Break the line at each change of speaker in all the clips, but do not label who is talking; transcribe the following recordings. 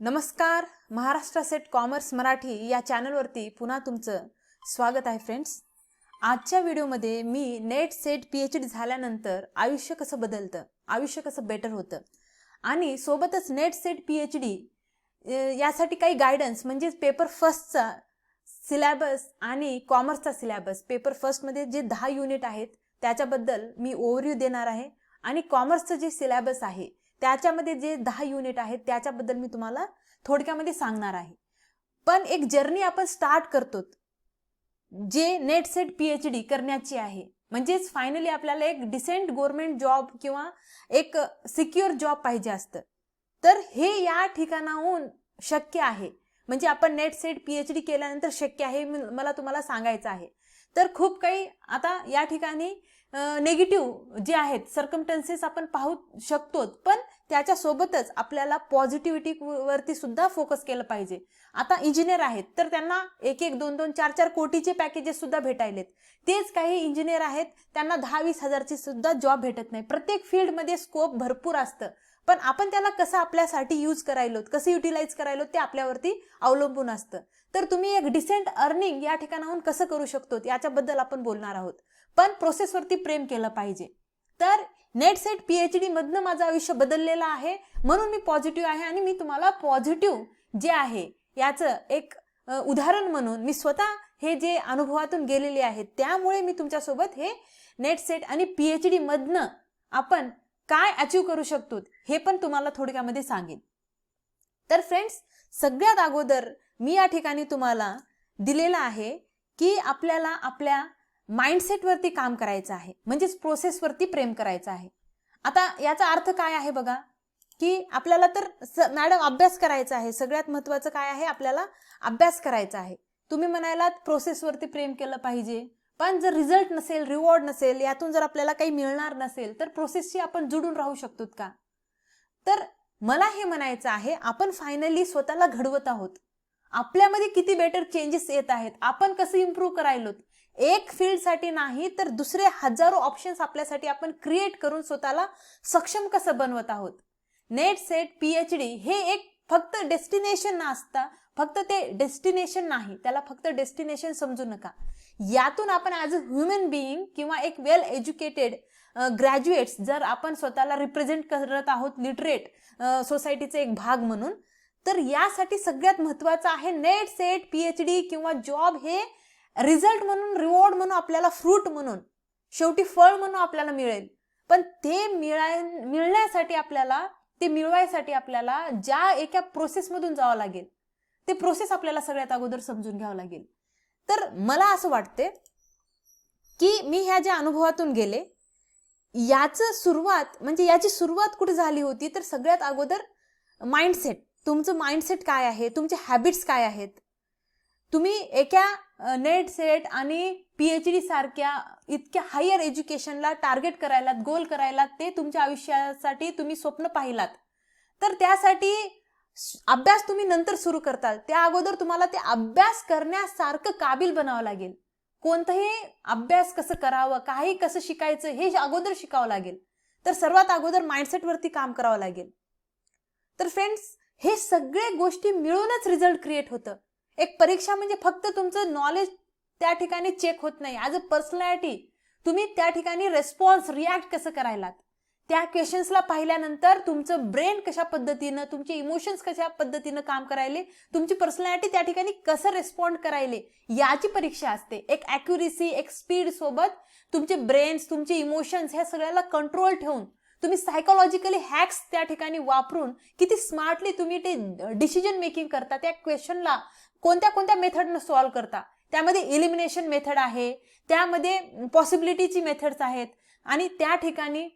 नमस्कार Maharashtra set commerce Marathi या चॅनलवरती पुन्हा तुमचं स्वागत आहे फ्रेंड्स. आजच्या व्हिडिओमध्ये मी NET SET P H D झाल्यानंतर आयुष्य कसं बदलतं आयुष्य कसं बेटर होतं आणि सोबतच NET SET P H D यासाठी काही गायडन्स म्हणजेच पेपर फर्स्टचा सिलॅबस आणि कॉमर्सचा सिलॅबस पेपर फर्स्टमध्ये जे दहा युनिट आहेत त्याच्याबद्दल मी ओव्हरव्ह्यू देणार आहे आणि कॉमर्सचं जे सिलॅबस आहे त्याच्यामध्ये जे दहा युनिट आहेत त्याच्याबद्दल मी तुम्हाला थोडक्यामध्ये सांगणार आहे. पण एक जर्नी आपण स्टार्ट करतो. जे NET SET P H D करण्याची आहे. म्हणजेच फायनली आपल्याला एक डिसेंट गव्हर्मेंट जॉब किंवा एक सिक्युअर जॉब पाहिजे असतं. तर हे या ठिकाणाहून शक्य आहे. म्हणजे आपण NET SET P H D केल्यानंतर शक्य आहे मला तुम्हाला सांगायचं आहे. तर खूप काही आता या ठिकाणी नेगेटिव्ह जे आहेत सर्कमटन्सेस आपण पाहू शकतो पण त्याच्यासोबतच आपल्याला पॉझिटिव्हिटी वरती सुद्धा फोकस केलं पाहिजे. आता इंजिनियर आहेत तर त्यांना एक एक दोन दोन चार चार कोटीचे पॅकेजेस सुद्धा भेटायलेत. तेच काही इंजिनियर आहेत त्यांना दहा वीस हजारचे सुद्धा जॉब भेटत नाही. प्रत्येक फील्डमध्ये स्कोप भरपूर असतं. पण आपण त्याला कसं आपल्यासाठी यूज करायलो कसं युटिलाइज करायलो ते आपल्यावरती अवलंबून असतं. तर तुम्ही एक डिसेंट अर्निंग या ठिकाणाहून कसं करू शकतो याच्याबद्दल आपण बोलणार आहोत. पण प्रोसेसवरती प्रेम केलं पाहिजे. तर NET SET P H D मधनं माझं आयुष्य बदललेलं आहे म्हणून मी पॉझिटिव्ह आहे आणि मी तुम्हाला पॉझिटिव्ह जे आहे याचं एक उदाहरण म्हणून मी स्वतः हे जे अनुभवातून गेलेले आहेत त्यामुळे मी तुमच्यासोबत हे नेट सेट आणि पी एच डी मधनं आपण काय अचीव करू शकतो हे पण तुम्हाला थोडक्यामध्ये सांगेन. तर फ्रेंड्स सगळ्यात अगोदर मी या ठिकाणी तुम्हाला दिलेलं आहे की आपल्याला आपल्या माइंडसेटवरती काम करायचं आहे. म्हणजेच प्रोसेसवरती प्रेम करायचं आहे. आता याचा अर्थ काय आहे बघा की आपल्याला तर स- मॅडम अभ्यास करायचा आहे. सगळ्यात महत्त्वाचं काय आहे? आपल्याला अभ्यास करायचा आहे. तुम्ही म्हणायला प्रोसेसवरती प्रेम केलं पाहिजे. पण जर रिझल्ट नसेल रिवॉर्ड नसेल यातून जर आपल्याला काही मिळणार नसेल तर प्रोसेसशी आपण जुडून राहू शकतो का? तर मला हे म्हणायचं आहे आपण फायनली स्वतःला घडवत आहोत. आपल्यामध्ये किती बेटर चेंजेस येत आहेत आपण कसं इम्प्रूव्ह करायलो एक फील्डसाठी नाही तर दुसरे हजारो ऑप्शन्स आपल्यासाठी आपण क्रिएट करून स्वतःला सक्षम कसं बनवत आहोत? NET SET P H D हे एक फक्त डेस्टिनेशन नसता फक्त ते डेस्टिनेशन नाही त्याला फक्त डेस्टिनेशन समजू नका. यातून आपण ॲज अ ह्युमन बिईंग किंवा एक वेल एज्युकेटेड ग्रॅज्युएट्स जर आपण स्वतःला रिप्रेझेंट करत आहोत लिटरेट सोसायटीचे एक भाग म्हणून तर यासाठी सगळ्यात महत्त्वाचं आहे NET SET P H D किंवा जॉब हे रिझल्ट म्हणून रिवॉर्ड म्हणून आपल्याला फ्रूट म्हणून शेवटी फळ म्हणून आपल्याला मिळेल. पण ते मिळाय मिळण्यासाठी आपल्याला ते मिळवायसाठी आपल्याला ज्या एका प्रोसेसमधून जावं लागेल. ते प्रोसेस आपल्याला सगळ्यात अगोदर समजून घ्यावं लागेल. तर मला असं वाटते की मी ह्या ज्या अनुभवातून गेले याचं सुरुवात म्हणजे याची सुरुवात कुठे झाली होती तर सगळ्यात अगोदर माइंडसेट तुमचं माइंडसेट काय आहे तुमचे हॅबिट्स काय आहेत? तुम्ही एका नेट सेट आणि पी एच डी सारख्या इतक्या हायर एज्युकेशनला टार्गेट करायला गोल करायला ते तुमच्या आयुष्यासाठी तुम्ही स्वप्न पाहिलात. तर त्यासाठी अभ्यास तुम्ही नंतर सुरू करताल. त्या अगोदर तुम्हाला ते अभ्यास करण्यासारखं काबिल बनावं लागेल. कोणतंही अभ्यास कसं करावं काही कसं शिकायचं हे अगोदर शिकावं लागेल. तर सर्वात अगोदर माइंडसेटवरती काम करावं लागेल. तर फ्रेंड्स हे सगळे गोष्टी मिळूनच रिझल्ट क्रिएट होतं. एक परीक्षा म्हणजे फक्त तुमचं नॉलेज त्या ठिकाणी चेक होत नाही. ॲज अ पर्सनॅलिटी तुम्ही त्या ठिकाणी रेस्पॉन्स रिॲक्ट कसं करायलात? त्या क्वेश्चन्सला पाहिल्यानंतर तुमचं ब्रेन कशा पद्धतीनं तुमचे इमोशन्स कशा पद्धतीनं काम करायले तुमची पर्सनॅलिटी त्या ठिकाणी कसं रेस्पॉन्ड करायले याची परीक्षा असते. एक ॲक्युरेसी एक स्पीड सोबत तुमचे ब्रेन्स तुमचे इमोशन्स ह्या सगळ्याला कंट्रोल ठेवून तुम्ही सायकोलॉजिकली हॅक्स त्या ठिकाणी वापरून किती स्मार्टली तुम्ही ते डिसिजन मेकिंग करता त्या क्वेश्चनला कोणत्या कोणत्या मेथडनं सॉल्व्ह करता. त्यामध्ये इलिमिनेशन मेथड आहे त्यामध्ये पॉसिबिलिटीची मेथड्स आहेत आणि त्या ठिकाणी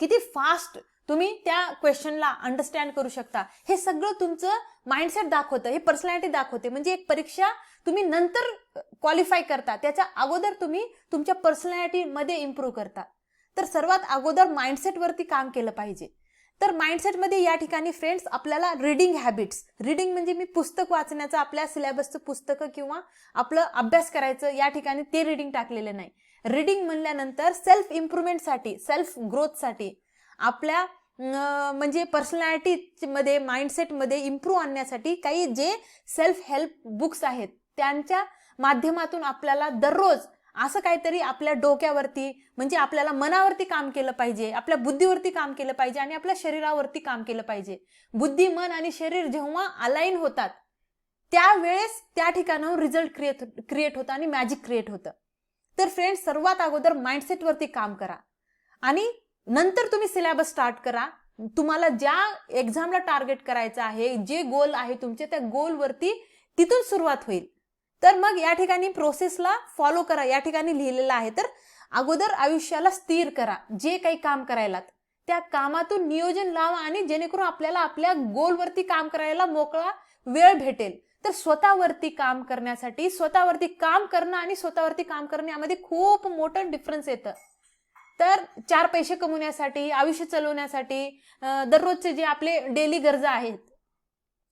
किती फास्ट तुम्ही त्या क्वेश्चनला अंडरस्टँड करू शकता. हे सगळं तुमचं माइंडसेट दाखवतं हे पर्सनॅलिटी दाखवते. म्हणजे एक परीक्षा तुम्ही नंतर क्वालिफाय करता. त्याच्या अगोदर तुम्ही तुमच्या पर्सनॅलिटीमध्ये इम्प्रूव्ह करता. तर सर्वात अगोदर माइंडसेटवरती काम केलं पाहिजे. तर माइंडसेटमध्ये या ठिकाणी फ्रेंड्स आपल्याला रिडिंग हॅबिट्स रिडिंग म्हणजे मी पुस्तक वाचण्याचं आपल्या सिलेबसचं पुस्तकं किंवा आपलं अभ्यास करायचं या ठिकाणी ते रिडिंग टाकलेलं नाही. रिडिंग म्हणल्यानंतर सेल्फ इम्प्रुव्हमेंटसाठी सेल्फ ग्रोथसाठी आपल्या म्हणजे पर्सनॅलिटीमध्ये माइंडसेटमध्ये इम्प्रूव्ह आणण्यासाठी काही जे सेल्फ हेल्प बुक्स आहेत त्यांच्या माध्यमातून आपल्याला दररोज असं काहीतरी आपल्या डोक्यावरती म्हणजे आपल्याला मनावरती काम केलं पाहिजे आपल्या बुद्धीवरती काम केलं पाहिजे आणि आपल्या शरीरावरती काम केलं पाहिजे. बुद्धी मन आणि शरीर जेव्हा अलाईन होतात त्यावेळेस त्या ठिकाणाहून रिझल्ट क्रिएट क्रिएट होतं आणि मॅजिक क्रिएट होतं. तर फ्रेंड्स सर्वात अगोदर माइंडसेटवरती काम करा. आणि नंतर तुम्ही सिलेबस स्टार्ट करा. तुम्हाला ज्या एक्झामला टार्गेट करायचं आहे जे गोल आहे तुमचे त्या गोलवरती तिथून सुरुवात होईल. तर मग या ठिकाणी प्रोसेसला फॉलो करा. या ठिकाणी लिहिलेलं आहे तर अगोदर आयुष्याला स्थिर करा. जे काही काम करायला त्या कामातून नियोजन लावा आणि जेणेकरून आपल्याला आपल्या गोलवरती काम करायला मोकळा वेळ भेटेल. तर स्वतःवरती काम करण्यासाठी स्वतःवरती काम करणं आणि स्वतःवरती काम करण्यामध्ये खूप मोठं डिफरन्स येतं. तर चार पैसे कमवण्यासाठी आयुष्य चालवण्यासाठी दररोजचे जे आपले डेली गरजा आहेत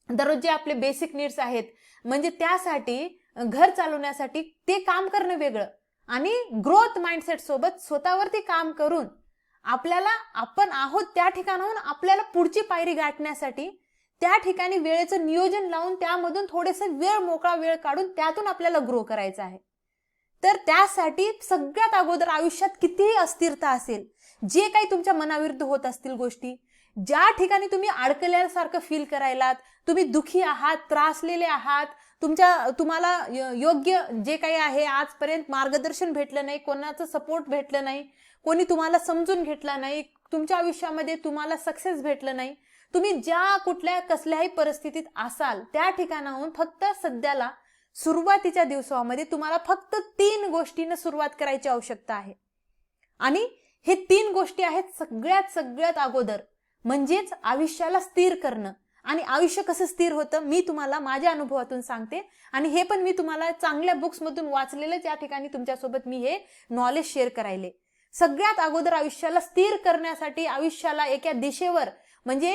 दररोज जे आपले बेसिक नीड्स आहेत म्हणजे त्यासाठी घर चालवण्यासाठी ते काम करणं वेगळं. आणि ग्रोथ माइंडसेट सोबत स्वतःवरती काम करून आपल्याला आपण आहोत त्या ठिकाणाहून आपल्याला पुढची पायरी गाठण्यासाठी त्या ठिकाणी वेळेचं नियोजन लावून त्यामधून थोडेसे वेळ मोकळा वेळ काढून त्यातून आपल्याला ग्रो करायचा आहे. तर त्यासाठी सगळ्यात अगोदर आयुष्यात कितीही अस्थिरता असेल जे काही तुमच्या मनाविरुद्ध होत असतील गोष्टी ज्या ठिकाणी तुम्ही अडकल्यासारखं फील करायलात तुम्ही दुखी आहात त्रासलेले आहात तुमच्या तुम्हाला य- योग्य जे काही आहे आजपर्यंत मार्गदर्शन भेटलं नाही कोणाचं सपोर्ट भेटलं नाही कोणी तुम्हाला समजून घेतलं नाही तुमच्या आयुष्यामध्ये तुम्हाला सक्सेस भेटलं नाही तुम्ही ज्या कुठल्या कसल्याही परिस्थितीत असाल त्या ठिकाणाहून फक्त सध्याला सुरुवातीच्या दिवसामध्ये तुम्हाला फक्त तीन गोष्टीनं सुरुवात करायची आवश्यकता आहे. आणि हे तीन गोष्टी आहेत सगळ्यात सगळ्यात अगोदर. म्हणजेच आयुष्याला स्थिर करणं. आणि आयुष्य कसं स्थिर होतं मी तुम्हाला माझ्या अनुभवातून सांगते. आणि हे पण मी तुम्हाला चांगल्या बुक्समधून वाचलेलं या ठिकाणी तुमच्यासोबत मी हे नॉलेज शेअर करायले. सगळ्यात अगोदर आयुष्याला स्थिर करण्यासाठी आयुष्याला एका दिशेवर म्हणजे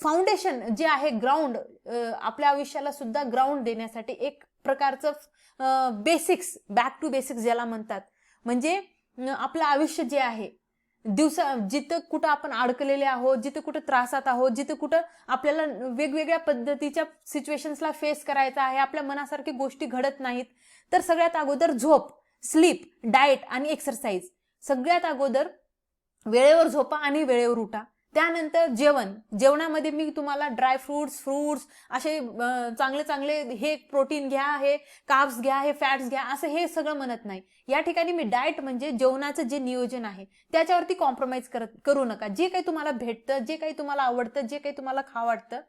फाउंडेशन जे आहे ग्राउंड आपल्या आयुष्याला सुद्धा ग्राउंड देण्यासाठी एक प्रकारचं बेसिक्स बॅक टू बेसिक्स ज्याला म्हणतात. म्हणजे आपलं आयुष्य जे आहे दिवसा जिथं कुठं आपण अडकलेले आहोत जिथं कुठं त्रासात आहोत जिथं कुठं आपल्याला वेगवेगळ्या पद्धतीच्या सिच्युएशन्सला फेस करायचं आहे आपल्या मनासारखी गोष्टी घडत नाहीत तर सगळ्यात अगोदर झोप स्लीप डाएट आणि एक्सरसाइज सगळ्यात अगोदर वेळेवर झोपा आणि वेळेवर उठा. त्यानंतर जेवण. जेवणामध्ये मी तुम्हाला ड्राय फ्रुट्स फ्रुट्स असे चांगले चांगले हे प्रोटीन घ्या हे काप्स घ्या हे फॅट्स घ्या असं हे सगळं म्हणत नाही. या ठिकाणी मी डाएट म्हणजे जेवणाचं जे नियोजन आहे त्याच्यावरती कॉम्प्रोमाइज करत करू नका. जे काही तुम्हाला भेटतं जे काही तुम्हाला आवडतं जे काही तुम्हाला खावं वाटतं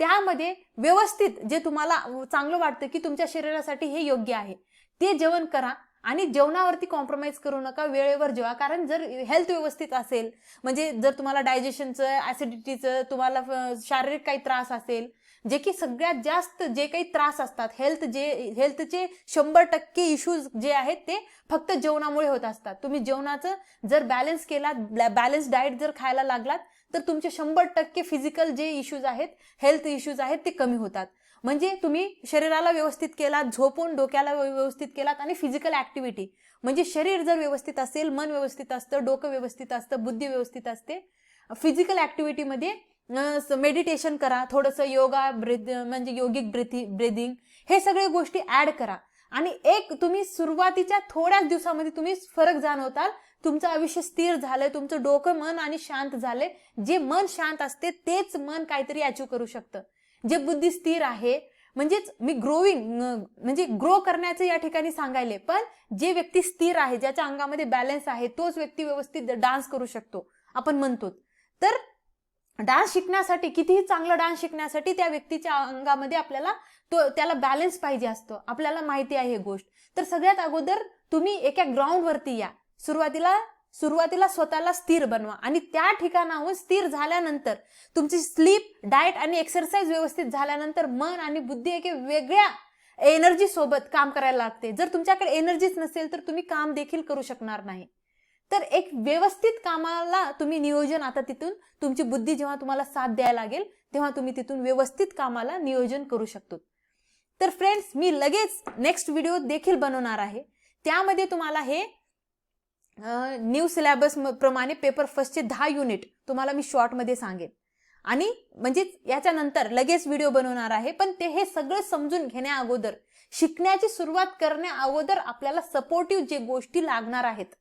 त्यामध्ये व्यवस्थित जे तुम्हाला चांगलं वाटतं की तुमच्या शरीरासाठी हे योग्य आहे. ते जेवण करा. आणि जेवणावरती कॉम्प्रोमाइज करू नका वेळेवर जेवा. कारण जर हेल्थ व्यवस्थित असेल म्हणजे जर तुम्हाला डायजेशनचं ऍसिडिटीचं तुम्हाला शारीरिक काही त्रास असेल जे की सगळ्यात जास्त जे काही त्रास असतात हेल्थ जे हेल्थचे शंभर टक्के इश्यूज जे आहेत ते फक्त जेवणामुळे होत असतात. तुम्ही जेवणाचं जर बॅलन्स केला बॅलन्स डाएट जर खायला लागलात तर तुमचे शंभर टक्के फिजिकल जे इश्यूज आहेत हेल्थ इश्यूज आहेत ते कमी होतात. म्हणजे तुम्ही शरीराला व्यवस्थित केलात झोपून डोक्याला व्यवस्थित केलात आणि फिजिकल ऍक्टिव्हिटी म्हणजे शरीर जर व्यवस्थित असेल मन व्यवस्थित असतं डोकं व्यवस्थित असतं बुद्धी व्यवस्थित असते फिजिकल ऍक्टिव्हिटीमध्ये मेडिटेशन करा थोडंसं योगा ब्रिथ म्हणजे योगिक ब्रिथि ब्रिदिंग हे सगळे गोष्टी ॲड करा. आणि एक तुम्ही सुरुवातीच्या थोड्याच दिवसामध्ये तुम्ही फरक जाणवताल तुमचं आयुष्य स्थिर झालंय तुमचं डोकं मन आणि शांत झालंय. जे मन शांत असते तेच मन काहीतरी अचीव करू शकतं. जे बुद्धी स्थिर आहे म्हणजेच मी ग्रोविंग म्हणजे ग्रो करण्याचं या ठिकाणी सांगायले पण जे व्यक्ती स्थिर आहे ज्याच्या अंगामध्ये बॅलन्स आहे तोच व्यक्ती व्यवस्थित डान्स करू शकतो आपण म्हणतो तर डान्स शिकण्यासाठी कितीही चांगला डान्स शिकण्यासाठी त्या व्यक्तीच्या अंगामध्ये आपल्याला तो त्याला बॅलन्स पाहिजे असतो आपल्याला माहिती आहे ही गोष्ट. तर सगळ्यात अगोदर तुम्ही एका ग्राउंडवरती या. सुरुवातीला सुरुवातीला स्वतःला स्थिर बनवा आणि त्या ठिकाणाहून स्थिर झाल्यानंतर तुमची स्लीप डाएट आणि एक्सरसाइज व्यवस्थित झाल्यानंतर मन आणि बुद्धी एके वेगळ्या एनर्जी सोबत काम करायला लागते. जर तुमच्याकडे एनर्जीच नसेल तर तुम्ही काम देखील करू शकणार नाही. तर एक व्यवस्थित कामाला तुम्ही नियोजन आता तिथून तुमची बुद्धी जेव्हा तुम्हाला साथ द्यायला लागेल तेव्हा तुम्ही तिथून व्यवस्थित कामाला नियोजन करू शकतो. तर फ्रेंड्स मी लगेच नेक्स्ट व्हिडिओ देखील बनवणार आहे. त्यामध्ये तुम्हाला हे न्यू सिलेबस प्रमाणे पेपर फर्स्टचे दहा युनिट तुम्हाला मी शॉर्टमध्ये सांगेन. आणि म्हणजे याच्यानंतर लगेच व्हिडिओ बनवणार आहे पण ते हे सगळं समजून घेण्या अगोदर शिकण्याची सुरुवात करण्या अगोदर आपल्याला सपोर्टिव्ह जे गोष्टी लागणार आहेत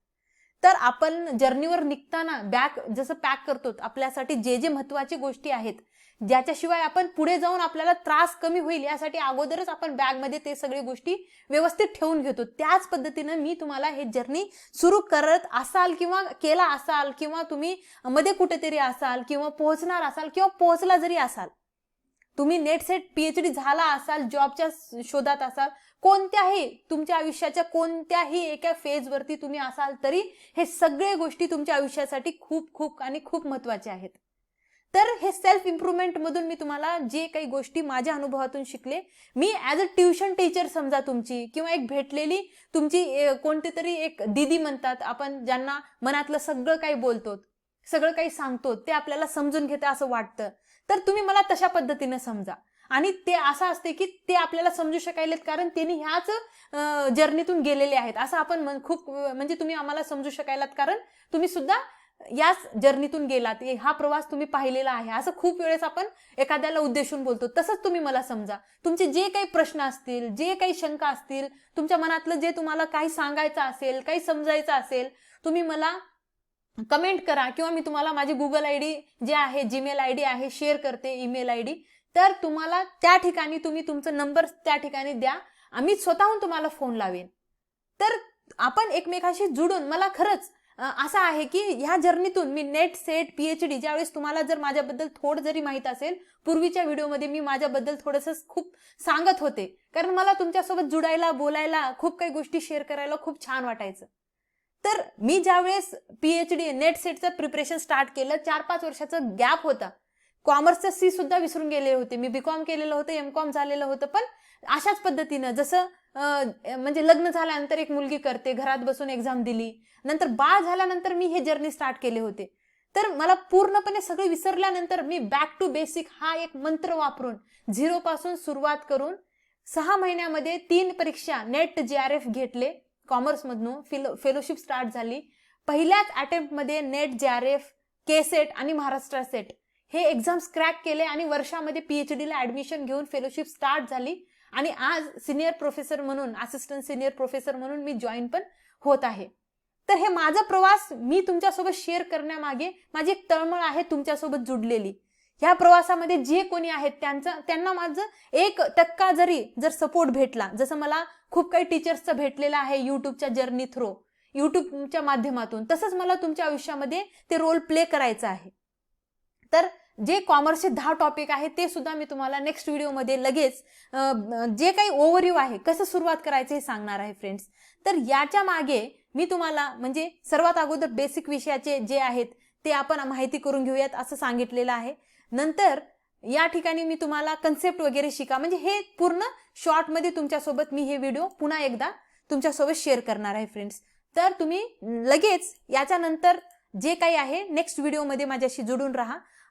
तर आपण जर्नीवर निघताना बॅग जसं पॅक करतो आपल्यासाठी जे जे महत्वाची गोष्टी आहेत ज्याच्याशिवाय आपण पुढे जाऊन आपल्याला त्रास कमी होईल यासाठी अगोदरच आपण बॅगमध्ये ते सगळे गोष्टी व्यवस्थित ठेवून घेतो. त्याच पद्धतीनं मी तुम्हाला हे जर्नी सुरू करत असाल किंवा केला असाल किंवा तुम्ही मध्ये कुठेतरी असाल किंवा पोहोचणार असाल किंवा पोहोचला जरी असाल तुम्ही नेट सेट पीएचडी झाला असाल जॉबच्या शोधात असाल कोणत्याही तुमच्या आयुष्याच्या कोणत्याही एका फेजवरती तुम्ही असाल तरी हे सगळे गोष्टी तुमच्या आयुष्यासाठी खूप खूप आणि खूप महत्त्वाचे आहेत. तर हे सेल्फ इम्प्रुव्हमेंटमधून मी तुम्हाला जे काही गोष्टी माझ्या अनुभवातून शिकले मी ॲज अ ट्युशन टीचर समजा तुमची किंवा एक भेटलेली तुमची कोणती तरी एक दिदी म्हणतात आपण ज्यांना मनातलं सगळं काही बोलतो सगळं काही सांगतो ते आपल्याला समजून घेतं असं वाटतं तर तुम्ही मला तशा पद्धतीने समजा. आणि ते असं असते की ते आपल्याला समजू शकायलेत कारण त्यांनी ह्याच जर्नीतून गेलेले आहेत. असं आपण खूप म्हणजे तुम्ही आम्हाला समजू शकायलात कारण तुम्ही सुद्धा याच जर्नीतून गेलात. हा प्रवास तुम्ही पाहिलेला आहे. असं खूप वेळेस आपण एखाद्याला उद्देशून बोलतो. तसंच तुम्ही मला समजा. तुमचे जे काही प्रश्न असतील जे काही शंका असतील तुमच्या मनातलं जे तुम्हाला काही सांगायचं असेल काही समजायचं असेल तुम्ही मला कमेंट करा किंवा मी तुम्हाला माझी गुगल आय डी जे आहे जीमेल आय डी आहे शेअर करते ईमेल आय डी. तर तुम्हाला त्या ठिकाणी तुम्ही तुमचं नंबर त्या ठिकाणी द्या. आम्ही स्वतःहून तुम्हाला फोन लावेन. तर आपण एकमेकाशी जुडून मला खरंच असं आहे की ह्या जर्नीतून मी नेट सेट पीएचडी ज्यावेळेस तुम्हाला जर माझ्याबद्दल थोडं जरी माहीत असेल पूर्वीच्या व्हिडिओमध्ये मी माझ्याबद्दल थोडंसं खूप सांगत होते. कारण मला तुमच्यासोबत जुडायला बोलायला खूप काही गोष्टी शेअर करायला खूप छान वाटायचं. तर मी ज्यावेळेस पीएचडी नेट सेटचं प्रिपरेशन स्टार्ट केलं चार पाच वर्षाचं गॅप होता. कॉमर्सचं सी सुद्धा विसरून गेले होते. मी बीकॉम केलेलं होतं एम कॉम झालेलं होतं पण अशाच पद्धतीनं जसं म्हणजे लग्न झाल्यानंतर एक मुलगी करते घरात बसून एक्झाम दिली नंतर बाळ झाल्यानंतर मी हे जर्नी स्टार्ट केले होते. तर मला पूर्णपणे सगळं विसरल्यानंतर मी बॅक टू बेसिक हा एक मंत्र वापरून झिरोपासून सुरुवात करून सहा महिन्यामध्ये तीन परीक्षा नेट जे आर एफ घेतले कॉमर्समधून फिलो फेलोशिप स्टार्ट झाली. पहिल्याच अटेम्प्टमध्ये NET J R F K SET आणि महाराष्ट्र सेट हे एक्झाम्स क्रॅक केले आणि वर्षामध्ये पीएचडीला ऍडमिशन घेऊन फेलोशिप स्टार्ट झाली. आणि आज सिनियर प्रोफेसर म्हणून असिस्टंट सिनियर प्रोफेसर म्हणून मी जॉईन पण होत आहे. तर हे माझा प्रवास मी तुमच्यासोबत शेअर करण्यामागे माझी एक तळमळ आहे तुमच्यासोबत जुडलेली. ह्या प्रवासामध्ये जे कोणी आहेत त्यांचं त्यांना माझं एक टक्का जरी जर सपोर्ट भेटला जसं मला खूप काही टीचर्सचं भेटलेलं आहे युट्यूबच्या जर्नी थ्रो युट्यूबच्या माध्यमातून तसंच मला तुमच्या आयुष्यामध्ये ते रोल प्ले करायचं आहे. तर जे कॉमर्सचे दहा टॉपिक आहे ते सुद्धा मी तुम्हाला नेक्स्ट व्हिडिओमध्ये लगेच जे काही ओव्हरव्ह्यू आहे कसं सुरुवात करायचं हे सांगणार आहे फ्रेंड्स तर याच्या मागे मी तुम्हाला म्हणजे सर्वात अगोदर बेसिक विषयाचे जे आहेत ते आपण माहिती करून घेऊयात असं सांगितलेलं आहे. नंतर या ठिकाणी मी तुम्हाला कन्सेप्ट वगैरे शिका म्हणजे हे पूर्ण शॉर्टमध्ये तुमच्यासोबत मी हे व्हिडिओ पुन्हा एकदा तुमच्यासोबत शेअर करणार आहे फ्रेंड्स तर तुम्ही लगेच याच्यानंतर जे काही आहे नेक्स्ट व्हिडिओमध्ये माझ्याशी जुडून राहा.